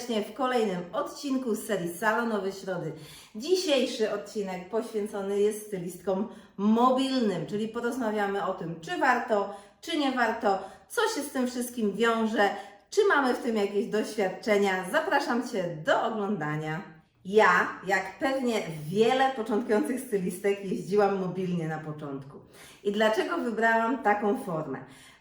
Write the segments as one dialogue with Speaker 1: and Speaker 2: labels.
Speaker 1: Serdecznie w kolejnym odcinku z serii Salonowe Środy. Dzisiejszy odcinek poświęcony jest stylistkom mobilnym, czyli porozmawiamy o tym, czy warto, czy nie warto, co się z tym wszystkim wiąże, czy mamy w tym jakieś doświadczenia. Zapraszam Cię do oglądania. Ja, jak pewnie wiele początkujących stylistek, jeździłam mobilnie na początku. I dlaczego wybrałam taką formę?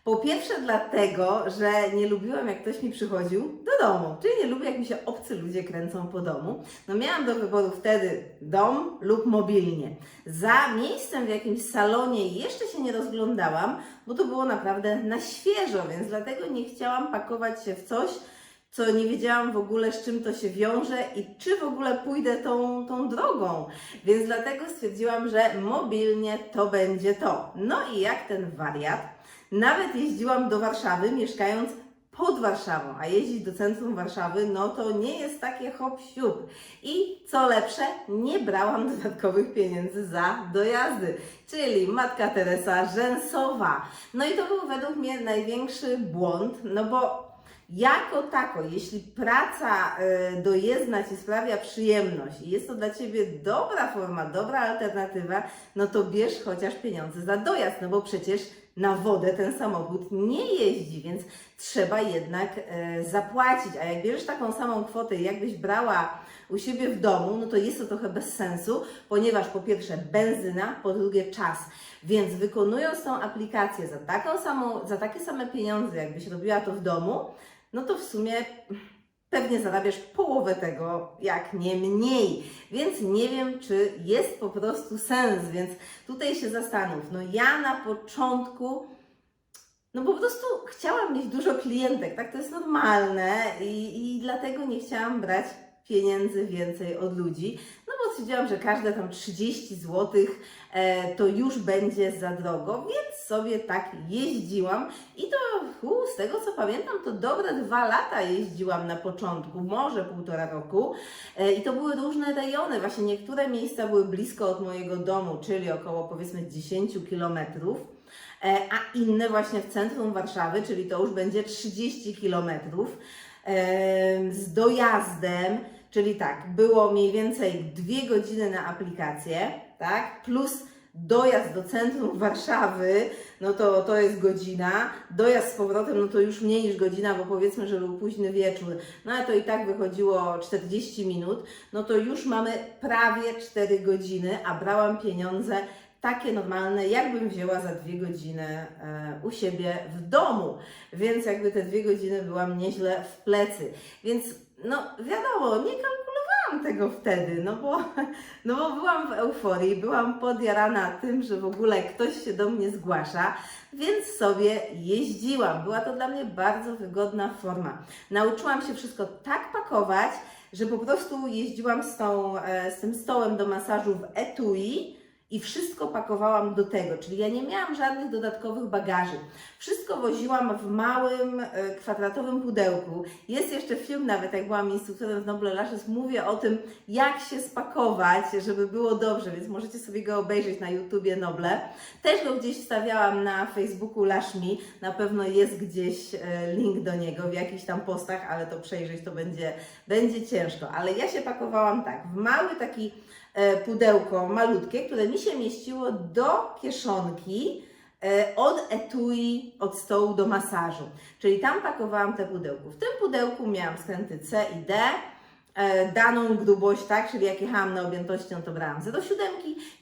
Speaker 1: Po pierwsze dlatego, że nie lubiłam jak ktoś mi przychodził do domu, czyli nie lubię jak mi się obcy ludzie kręcą po domu. No miałam do wyboru wtedy dom lub mobilnie. Za miejscem w jakimś salonie jeszcze się nie rozglądałam, bo to było naprawdę na świeżo, więc dlatego nie chciałam pakować się w coś, co nie wiedziałam w ogóle z czym to się wiąże i czy w ogóle pójdę tą, tą drogą. Więc dlatego stwierdziłam, że mobilnie to będzie to. No i jak ten wariat, nawet jeździłam do Warszawy, mieszkając pod Warszawą, a jeździć do centrum Warszawy, no to nie jest takie hop siup. I co lepsze, nie brałam dodatkowych pieniędzy za dojazdy, czyli Matka Teresa Rzęsowa. No i to był według mnie największy błąd, no bo jako tako, jeśli praca y, dojezdna Ci sprawia przyjemność i jest to dla Ciebie dobra forma, dobra alternatywa, no to bierz chociaż pieniądze za dojazd, no bo przecież na wodę ten samochód nie jeździ, więc trzeba jednak e, zapłacić. A jak bierzesz taką samą kwotę, jakbyś brała u siebie w domu, no to jest to trochę bez sensu, ponieważ po pierwsze benzyna, po drugie czas. Więc wykonując tą aplikację za, taką samą, za takie same pieniądze, jakbyś robiła to w domu, no to w sumie pewnie zarabiasz połowę tego, jak nie mniej. Więc nie wiem, czy jest po prostu sens, więc tutaj się zastanów. No ja na początku, no po prostu chciałam mieć dużo klientek, tak? To jest normalne i, i dlatego nie chciałam brać pieniędzy więcej od ludzi, no bo stwierdziłam, że każde tam 30 zł e, to już będzie za drogo, więc sobie tak jeździłam. I to u, z tego co pamiętam, to dobre dwa lata jeździłam na początku, może półtora roku. E, i to były różne rejony, właśnie niektóre miejsca były blisko od mojego domu, czyli około powiedzmy 10 kilometrów, e, a inne właśnie w centrum Warszawy, czyli to już będzie 30 kilometrów. Em, z dojazdem, czyli tak, było mniej więcej dwie godziny na aplikację, tak, plus dojazd do centrum Warszawy, no to, to jest godzina, dojazd z powrotem, no to już mniej niż godzina, bo powiedzmy, że był późny wieczór, no ale to i tak wychodziło 40 minut, no to już mamy prawie 4 godziny, a brałam pieniądze takie normalne, jakbym wzięła za dwie godziny e, u siebie w domu. Więc jakby te dwie godziny byłam nieźle w plecy. Więc no wiadomo, nie tego wtedy, no bo, no bo byłam w euforii, byłam podjarana tym, że w ogóle ktoś się do mnie zgłasza, więc sobie jeździłam. Była to dla mnie bardzo wygodna forma. Nauczyłam się wszystko tak pakować, że po prostu jeździłam z, tą, e, z tym stołem do masażu w etui, i wszystko pakowałam do tego, czyli ja nie miałam żadnych dodatkowych bagaży. Wszystko woziłam w małym, e, kwadratowym pudełku. Jest jeszcze film, nawet jak byłam instruktorem w Noble Lashes, mówię o tym, jak się spakować, żeby było dobrze, więc możecie sobie go obejrzeć na YouTubie Noble. Też go gdzieś wstawiałam na Facebooku Lash Me, na pewno jest gdzieś e, link do niego w jakichś tam postach, ale to przejrzeć to będzie, będzie ciężko. Ale ja się pakowałam tak, w mały taki pudełko malutkie, które mi się mieściło do kieszonki e, od etui, od stołu do masażu. Czyli tam pakowałam te pudełko. W tym pudełku miałam skręty C i D, e, daną grubość, tak, czyli jak jechałam na objętości, no to brałam 0,7,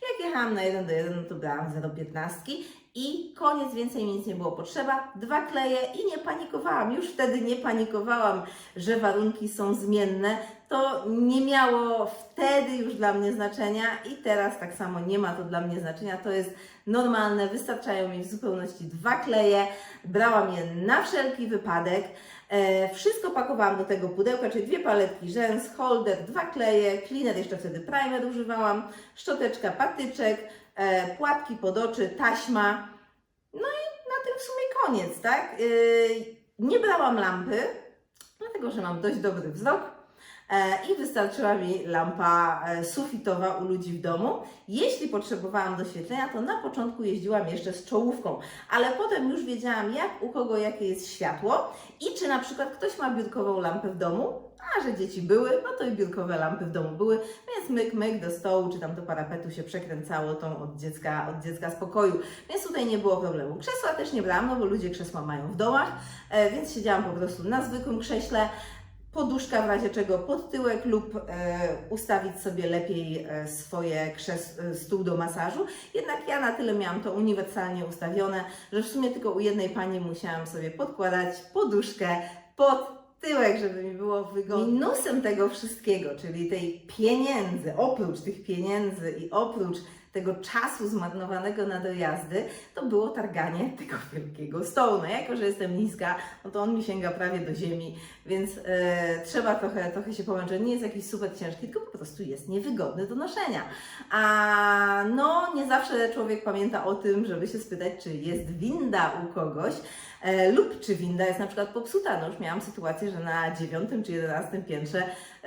Speaker 1: jak jechałam na 1 do 1, no to brałam 0,15 i koniec, więcej mi nic nie było potrzeba. Dwa kleje i nie panikowałam. Już wtedy nie panikowałam, że warunki są zmienne. To nie miało wtedy już dla mnie znaczenia i teraz tak samo nie ma to dla mnie znaczenia. To jest normalne, wystarczają mi w zupełności dwa kleje. Brałam je na wszelki wypadek. E, wszystko pakowałam do tego pudełka, czyli dwie paletki rzęs, holder, dwa kleje, cleaner, jeszcze wtedy primer używałam, szczoteczka, patyczek, e, płatki pod oczy, taśma. No i na tym w sumie koniec, tak? E, nie brałam lampy, dlatego że mam dość dobry wzrok. E, i wystarczyła mi lampa e, sufitowa u ludzi w domu. Jeśli potrzebowałam doświetlenia, to na początku jeździłam jeszcze z czołówką, ale potem już wiedziałam, jak u kogo jakie jest światło i czy na przykład ktoś ma biurkową lampę w domu, a że dzieci były, no to i biurkowe lampy w domu były, więc myk, myk do stołu czy tam do parapetu się przekręcało tą od dziecka, od dziecka z pokoju, więc tutaj nie było problemu. Krzesła też nie brałam, no bo ludzie krzesła mają w domach, e, więc siedziałam po prostu na zwykłym krześle, poduszka w razie czego pod tyłek lub e, ustawić sobie lepiej e, swoje krzes, e, stół do masażu. Jednak ja na tyle miałam to uniwersalnie ustawione, że w sumie tylko u jednej pani musiałam sobie podkładać poduszkę pod tyłek, żeby mi było wygodnie. Minusem tego wszystkiego, czyli tej pieniędzy, oprócz tych pieniędzy i oprócz tego czasu zmarnowanego na dojazdy, to było targanie tego wielkiego stołu. No jako, że jestem niska, no to on mi sięga prawie do ziemi, więc e, trzeba trochę, trochę się pomęczyć. Nie jest jakiś super ciężki, tylko po prostu jest niewygodny do noszenia. A no, nie zawsze człowiek pamięta o tym, żeby się spytać, czy jest winda u kogoś, e, lub czy winda jest na przykład popsuta. No już miałam sytuację, że na dziewiątym czy jedenastym piętrze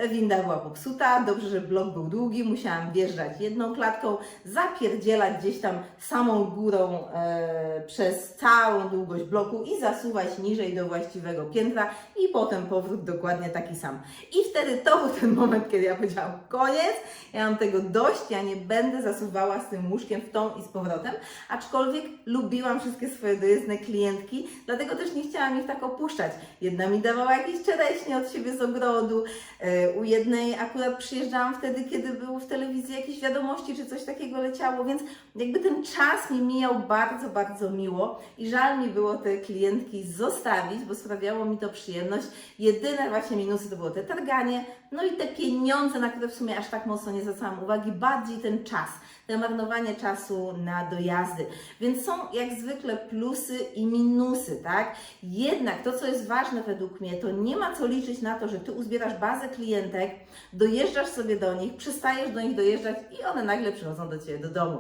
Speaker 1: winda była popsuta. Dobrze, że blok był długi, musiałam wjeżdżać jedną klatką, zapierdzielać gdzieś tam samą górą e, przez całą długość bloku i zasuwać niżej do właściwego piętra i potem powrót dokładnie taki sam. I wtedy to był ten moment, kiedy ja powiedziałam koniec, ja mam tego dość, ja nie będę zasuwała z tym łóżkiem w tą i z powrotem, aczkolwiek lubiłam wszystkie swoje dojezdne klientki, dlatego też nie chciałam ich tak opuszczać. Jedna mi dawała jakieś czereśnie od siebie z ogrodu, e, u jednej akurat przyjeżdżałam wtedy, kiedy były w telewizji jakieś wiadomości czy coś takiego leciało, więc jakby ten czas mi mijał bardzo, bardzo miło i żal mi było te klientki zostawić, bo sprawiało mi to przyjemność. Jedyne właśnie minusy to było te targanie, no i te pieniądze, na które w sumie aż tak mocno nie zwracałam uwagi, bardziej ten czas, te marnowanie czasu na dojazdy. Więc są jak zwykle plusy i minusy, tak? Jednak to, co jest ważne według mnie, to nie ma co liczyć na to, że Ty uzbierasz bazę klientek, dojeżdżasz sobie do nich, przestajesz do nich dojeżdżać i one nagle przychodzą do Ciebie do domu.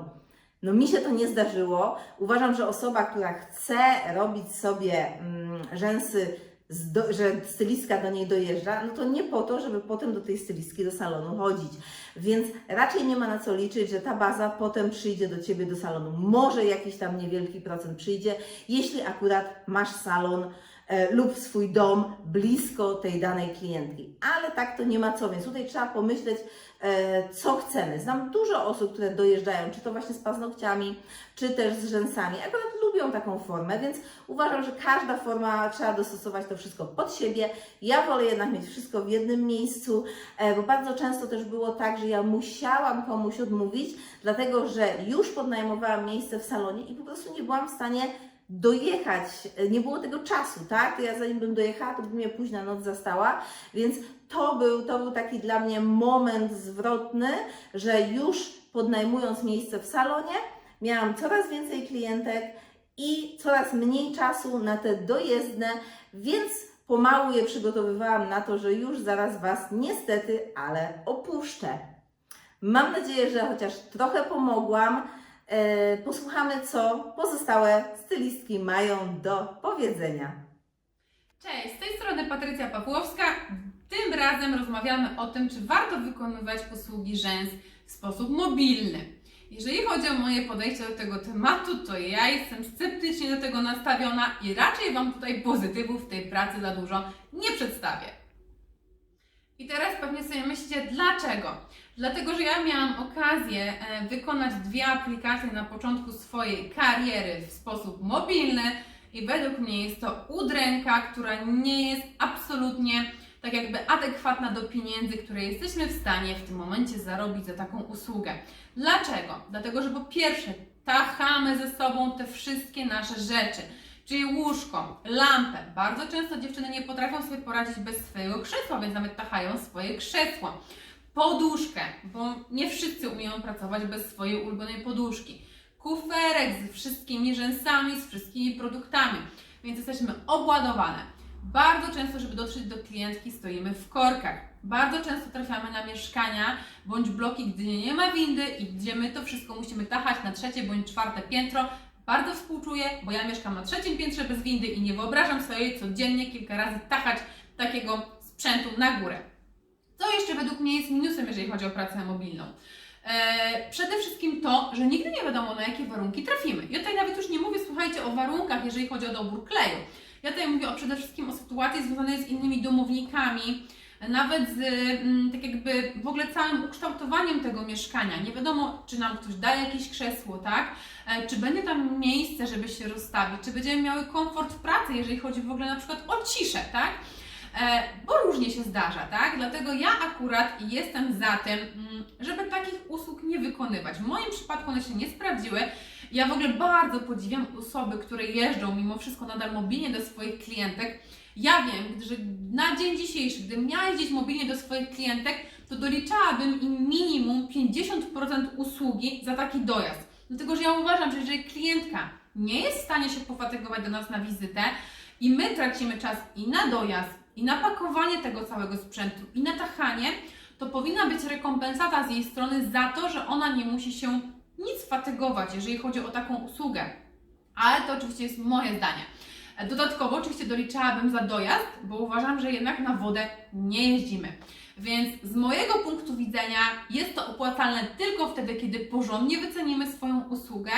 Speaker 1: No mi się to nie zdarzyło. Uważam, że osoba, która chce robić sobie mm, rzęsy, że stylistka do niej dojeżdża, no to nie po to, żeby potem do tej stylistki do salonu chodzić. Więc raczej nie ma na co liczyć, że ta baza potem przyjdzie do Ciebie do salonu. Może jakiś tam niewielki procent przyjdzie, jeśli akurat masz salon e, lub swój dom blisko tej danej klientki. Ale tak to nie ma co, więc tutaj trzeba pomyśleć, co chcemy. Znam dużo osób, które dojeżdżają, czy to właśnie z paznokciami, czy też z rzęsami. Akurat lubią taką formę, więc uważam, że każda forma trzeba dostosować to wszystko pod siebie. Ja wolę jednak mieć wszystko w jednym miejscu, e, bo bardzo często też było tak, że ja musiałam komuś odmówić, dlatego że już podnajmowałam miejsce w salonie i po prostu nie byłam w stanie dojechać, e, nie było tego czasu, tak? To ja zanim bym dojechała, to by mnie późna noc zastała, więc to był, to był taki dla mnie moment zwrotny, że już podnajmując miejsce w salonie, miałam coraz więcej klientek i coraz mniej czasu na te dojezdne, więc pomału je przygotowywałam na to, że już zaraz Was niestety, ale opuszczę. Mam nadzieję, że chociaż trochę pomogłam. E, Posłuchamy, co pozostałe stylistki mają do powiedzenia.
Speaker 2: Cześć, z tej strony Patrycja Pawłowska. Tym razem rozmawiamy o tym, czy warto wykonywać posługi rzęs w sposób mobilny. Jeżeli chodzi o moje podejście do tego tematu, to ja jestem sceptycznie do tego nastawiona i raczej Wam tutaj pozytywów w tej pracy za dużo nie przedstawię. I teraz pewnie sobie myślicie, dlaczego? Dlatego, że ja miałam okazję e, wykonać dwie aplikacje na początku swojej kariery w sposób mobilny i według mnie jest to udręka, która nie jest absolutnie tak jakby adekwatna do pieniędzy, które jesteśmy w stanie w tym momencie zarobić za taką usługę. Dlaczego? Dlatego, że po pierwsze tachamy ze sobą te wszystkie nasze rzeczy, czyli łóżko, lampę. Bardzo często dziewczyny nie potrafią sobie poradzić bez swojego krzesła, więc nawet tachają swoje krzesło. Poduszkę, bo nie wszyscy umieją pracować bez swojej ulubionej poduszki. Kuferek z wszystkimi rzęsami, z wszystkimi produktami, więc jesteśmy obładowane. Bardzo często, żeby dotrzeć do klientki, stoimy w korkach. Bardzo często trafiamy na mieszkania bądź bloki, gdzie nie ma windy i gdzie my to wszystko musimy tachać na trzecie bądź czwarte piętro. Bardzo współczuję, bo ja mieszkam na trzecim piętrze bez windy i nie wyobrażam sobie codziennie kilka razy tachać takiego sprzętu na górę. Co jeszcze według mnie jest minusem, jeżeli chodzi o pracę mobilną? E, przede wszystkim to, że nigdy nie wiadomo na jakie warunki trafimy. Ja tutaj nawet już nie mówię, słuchajcie, o warunkach, jeżeli chodzi o dobór kleju. Ja tutaj mówię o przede wszystkim o sytuacji związanej z innymi domownikami, nawet z mm, tak jakby w ogóle całym ukształtowaniem tego mieszkania. Nie wiadomo, czy nam ktoś da jakieś krzesło, tak? E, Czy będzie tam miejsce, żeby się rozstawić, czy będziemy miały komfort w pracy, jeżeli chodzi w ogóle na przykład o ciszę, tak? E, Bo różnie się zdarza, tak? Dlatego ja akurat jestem za tym, mm, żeby takich usług nie wykonywać. W moim przypadku one się nie sprawdziły. Ja w ogóle bardzo podziwiam osoby, które jeżdżą mimo wszystko nadal mobilnie do swoich klientek. Ja wiem, że na dzień dzisiejszy, gdybym miała jeździć mobilnie do swoich klientek, to doliczałabym im minimum 50% usługi za taki dojazd. Dlatego, że ja uważam, że jeżeli klientka nie jest w stanie się pofatygować do nas na wizytę i my tracimy czas i na dojazd, i na pakowanie tego całego sprzętu, i na tachanie, to powinna być rekompensata z jej strony za to, że ona nie musi się nic fatygować, jeżeli chodzi o taką usługę. Ale to oczywiście jest moje zdanie. Dodatkowo oczywiście doliczałabym za dojazd, bo uważam, że jednak na wodę nie jeździmy. Więc z mojego punktu widzenia jest to opłacalne tylko wtedy, kiedy porządnie wycenimy swoją usługę,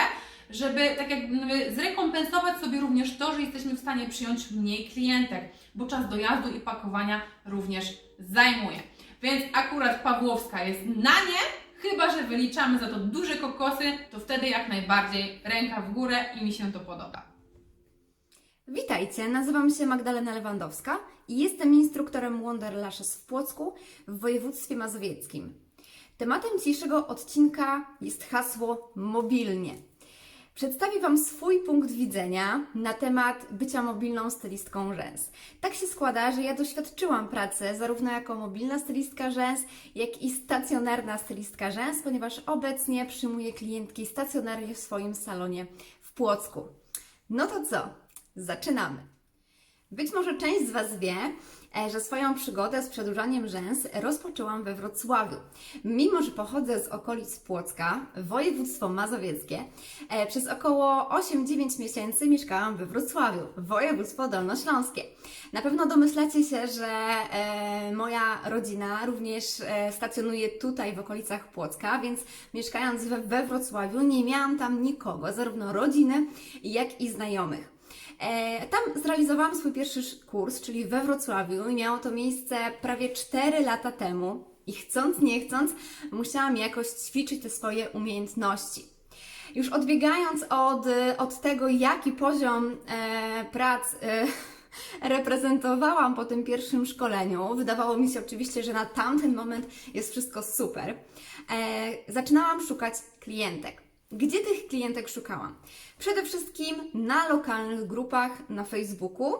Speaker 2: żeby tak jakby zrekompensować sobie również to, że jesteśmy w stanie przyjąć mniej klientek, bo czas dojazdu i pakowania również zajmuje. Więc akurat Pawłowska jest na nie, chyba że wyliczamy za to duże kokosy, to wtedy jak najbardziej ręka w górę i mi się to podoba.
Speaker 3: Witajcie, nazywam się Magdalena Lewandowska i jestem instruktorem Wonder Lashes w Płocku w województwie mazowieckim. Tematem dzisiejszego odcinka jest hasło mobilnie. Przedstawię Wam swój punkt widzenia na temat bycia mobilną stylistką rzęs. Tak się składa, że ja doświadczyłam pracy zarówno jako mobilna stylistka rzęs, jak i stacjonarna stylistka rzęs, ponieważ obecnie przyjmuję klientki stacjonarnie w swoim salonie w Płocku. No to co? Zaczynamy. Być może część z Was wie, e, że swoją przygodę z przedłużaniem rzęs rozpoczęłam we Wrocławiu. Mimo, że pochodzę z okolic Płocka, województwo mazowieckie, e, przez około 8-9 miesięcy mieszkałam we Wrocławiu, województwo dolnośląskie. Na pewno domyślacie się, że e, moja rodzina również stacjonuje tutaj w okolicach Płocka, więc mieszkając we Wrocławiu nie miałam tam nikogo, zarówno rodziny, jak i znajomych. E, Tam zrealizowałam swój pierwszy sz- kurs, czyli we Wrocławiu i miało to miejsce prawie 4 lata temu i chcąc nie chcąc musiałam jakoś ćwiczyć te swoje umiejętności. Już odbiegając od, od tego, jaki poziom e, prac e, reprezentowałam po tym pierwszym szkoleniu, wydawało mi się oczywiście, że na tamten moment jest wszystko super, e, zaczynałam szukać klientek. Gdzie tych klientek szukałam? Przede wszystkim na lokalnych grupach na Facebooku,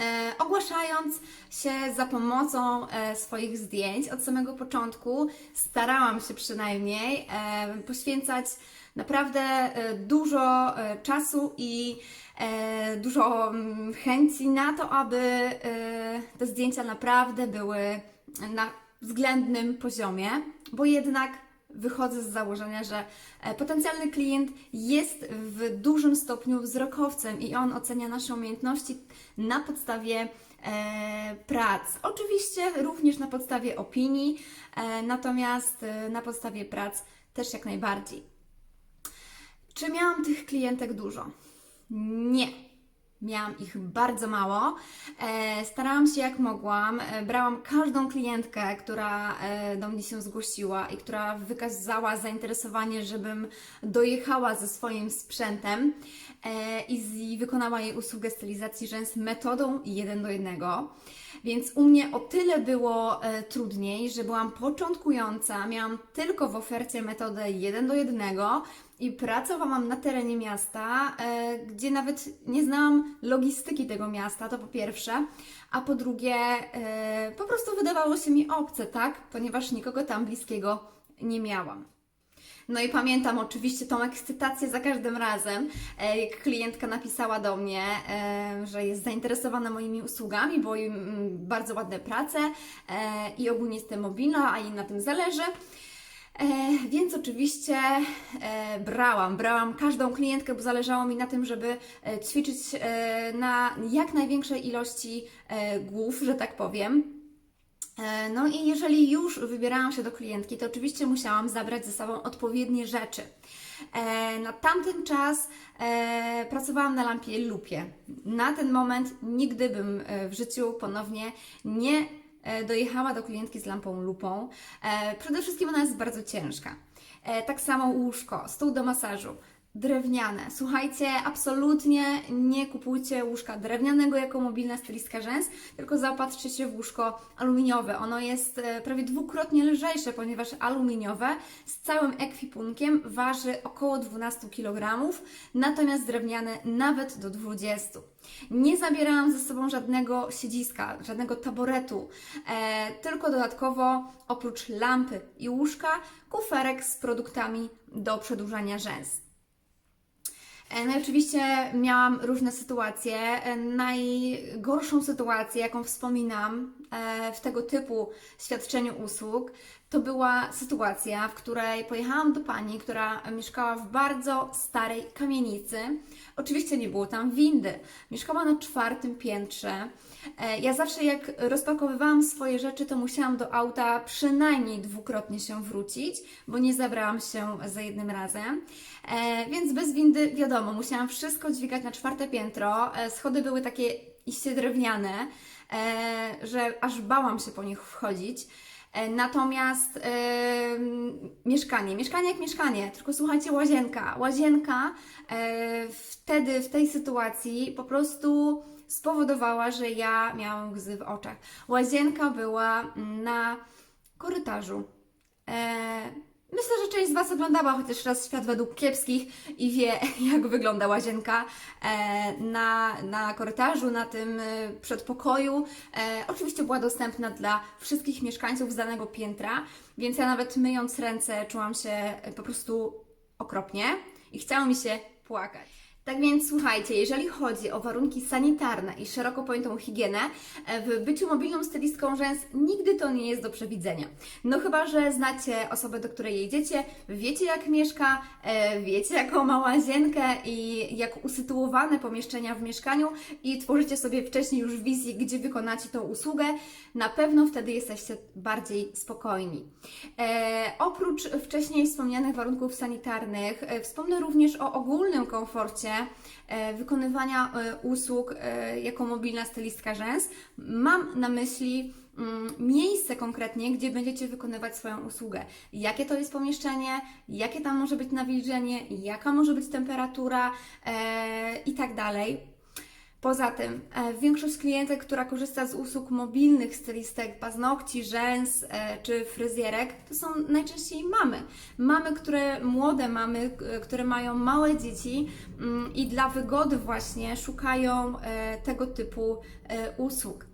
Speaker 3: e, ogłaszając się za pomocą e, swoich zdjęć od samego początku. Starałam się przynajmniej e, poświęcać naprawdę e, dużo e, czasu i e, dużo mm, chęci na to, aby e, te zdjęcia naprawdę były na względnym poziomie, bo jednak wychodzę z założenia, że e, potencjalny klient jest w dużym stopniu wzrokowcem i on ocenia nasze umiejętności na podstawie e, prac. Oczywiście również na podstawie opinii, e, natomiast na podstawie prac też jak najbardziej. Czy miałam tych klientek dużo? Nie. Miałam ich bardzo mało. E, starałam się jak mogłam. E, brałam każdą klientkę, która e, do mnie się zgłosiła i która wykazała zainteresowanie, żebym dojechała ze swoim sprzętem i, wykonała jej usługę stylizacji rzęs metodą jeden do jednego. Więc u mnie o tyle było trudniej, że byłam początkująca, miałam tylko w ofercie metodę jeden do jednego i pracowałam na terenie miasta, e, gdzie nawet nie znałam logistyki tego miasta, to po pierwsze, a po drugie, e, po prostu wydawało się mi obce, tak? Ponieważ nikogo tam bliskiego nie miałam. No i pamiętam oczywiście tą ekscytację za każdym razem, e, jak klientka napisała do mnie, że jest zainteresowana moimi usługami, bo im mm, bardzo ładne prace i ogólnie jestem mobilna, a jej na tym zależy. E, więc oczywiście e, brałam, brałam każdą klientkę, bo zależało mi na tym, żeby e, ćwiczyć na jak największej ilości głów, że tak powiem. No i jeżeli już wybierałam się do klientki, to oczywiście musiałam zabrać ze sobą odpowiednie rzeczy. Na tamten czas pracowałam na lampie lupie. Na ten moment nigdy bym w życiu ponownie nie dojechała do klientki z lampą lupą. E, Przede wszystkim ona jest bardzo ciężka. E, Tak samo łóżko, stół do masażu. Drewniane. Słuchajcie, absolutnie nie kupujcie łóżka drewnianego jako mobilna stylistka rzęs, tylko zaopatrzcie się w łóżko aluminiowe. Ono jest e, prawie dwukrotnie lżejsze, ponieważ aluminiowe z całym ekwipunkiem waży około 12 kg, natomiast drewniane nawet do 20. Nie zabierałam ze sobą żadnego siedziska, żadnego taboretu, e, tylko dodatkowo oprócz lampy i łóżka kuferek z produktami do przedłużania rzęs. E, No i oczywiście miałam różne sytuacje. E, Najgorszą sytuację, jaką wspominam e, w tego typu świadczeniu usług, to była sytuacja, w której pojechałam do pani, która mieszkała w bardzo starej kamienicy. Oczywiście nie było tam windy. Mieszkała na czwartym piętrze. Ja zawsze jak rozpakowywałam swoje rzeczy, to musiałam do auta przynajmniej dwukrotnie się wrócić, bo nie zabrałam się za jednym razem. E, Więc bez windy, wiadomo, musiałam wszystko dźwigać na czwarte piętro. E, Schody były takie iście drewniane, e, że aż bałam się po nich wchodzić. Natomiast mieszkanie, mieszkanie jak mieszkanie, tylko słuchajcie, łazienka. Łazienka wtedy, w tej sytuacji po prostu spowodowała, że ja miałam łzy w oczach. Łazienka była na korytarzu. Myślę, że część z Was oglądała chociaż raz Świat według kiepskich i wie, jak wygląda łazienka e, na, na korytarzu, na tym e, przedpokoju. E, oczywiście była dostępna dla wszystkich mieszkańców z danego piętra, więc ja nawet myjąc ręce czułam się po prostu okropnie i chciało mi się płakać. Tak więc słuchajcie, jeżeli chodzi o warunki sanitarne i szeroko pojętą higienę, e, w byciu mobilną stylistką rzęs nigdy to nie jest do przewidzenia. No chyba, że znacie osobę, do której jedziecie, wiecie jak mieszka, e, wiecie jaką ma łazienkę i jak usytuowane pomieszczenia w mieszkaniu i tworzycie sobie wcześniej już wizję, gdzie wykonacie tą usługę, na pewno wtedy jesteście bardziej spokojni. E, oprócz wcześniej wspomnianych warunków sanitarnych, wspomnę również o ogólnym komforcie e, wykonywania e, usług e, jako mobilna stylistka rzęs. Mam na myśli mm, miejsce konkretnie, gdzie będziecie wykonywać swoją usługę. Jakie to jest pomieszczenie, jakie tam może być nawilżenie, jaka może być temperatura i tak dalej. Poza tym, e, większość klientek, która korzysta z usług mobilnych stylistek, paznokci, rzęs e, czy fryzjerek, to są najczęściej mamy. Mamy, które młode mamy, które mają małe dzieci mm, i dla wygody właśnie szukają e, tego typu usług.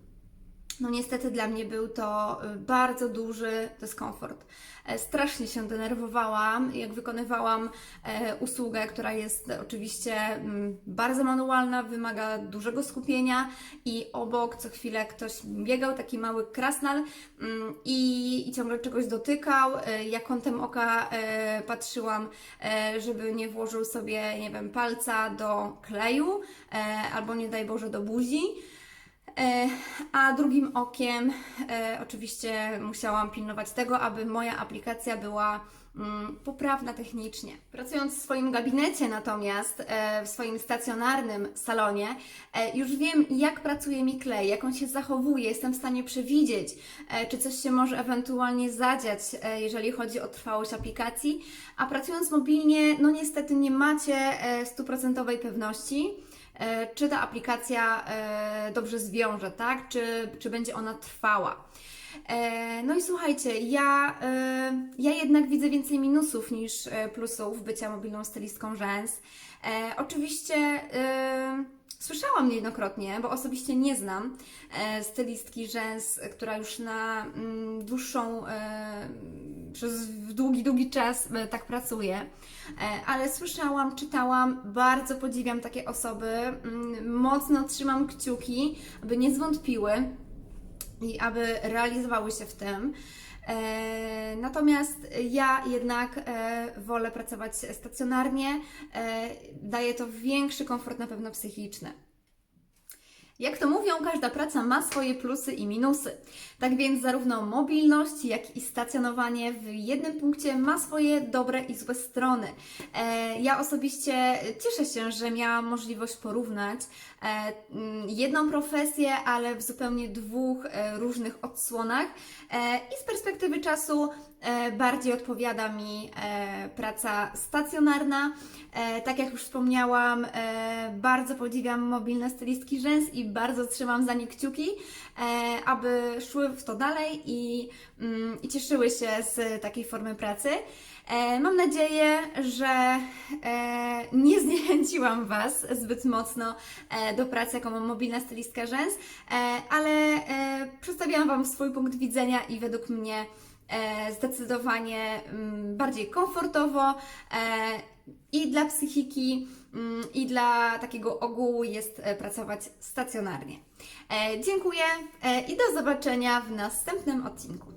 Speaker 3: No niestety dla mnie był to y, bardzo duży dyskomfort. E, Strasznie się denerwowałam, jak wykonywałam e, usługę, która jest oczywiście mm, bardzo manualna, wymaga dużego skupienia i obok co chwilę ktoś biegał, taki mały krasnal mm, i, i ciągle czegoś dotykał. E, Ja kątem oka patrzyłam, żeby nie włożył sobie, nie wiem, palca do kleju albo nie daj Boże do buzi. E, A drugim okiem e, oczywiście musiałam pilnować tego, aby moja aplikacja była mm, poprawna technicznie. Pracując w swoim gabinecie natomiast, e, w swoim stacjonarnym salonie, już wiem jak pracuje mi klej, jak on się zachowuje, jestem w stanie przewidzieć, czy coś się może ewentualnie zadziać, jeżeli chodzi o trwałość aplikacji, a pracując mobilnie, no niestety nie macie stuprocentowej pewności, czy ta aplikacja e, dobrze zwiąże, tak? Czy, czy będzie ona trwała. E, No i słuchajcie, ja, e, ja jednak widzę więcej minusów niż e, plusów bycia mobilną stylistką rzęs. Oczywiście słyszałam niejednokrotnie, bo osobiście nie znam stylistki rzęs, która już na mm, dłuższą, przez długi, długi czas tak pracuje. Ale słyszałam, czytałam, bardzo podziwiam takie osoby. Mm, Mocno trzymam kciuki, aby nie zwątpiły i aby realizowały się w tym. E, natomiast ja jednak e, wolę pracować stacjonarnie, e, daje to większy komfort na pewno psychiczny. Jak to mówią, każda praca ma swoje plusy i minusy. Tak więc zarówno mobilność, jak i stacjonowanie w jednym punkcie ma swoje dobre i złe strony. E, ja osobiście cieszę się, że miałam możliwość porównać e, mm, jedną profesję, ale w zupełnie dwóch e, różnych odsłonach i z perspektywy czasu bardziej odpowiada mi e, praca stacjonarna. E, tak jak już wspomniałam, e, bardzo podziwiam mobilne stylistki rzęs i bardzo trzymam za nie kciuki, e, aby szły w to dalej i, mm, i cieszyły się z takiej formy pracy. E, Mam nadzieję, że e, nie zniechęciłam Was zbyt mocno e, do pracy jako mobilna stylistka rzęs, e, ale e, przedstawiłam Wam swój punkt widzenia i według mnie e, zdecydowanie mm, bardziej komfortowo e, i dla psychiki, mm, i dla takiego ogółu jest e, pracować stacjonarnie. E, Dziękuję e, i do zobaczenia w następnym odcinku.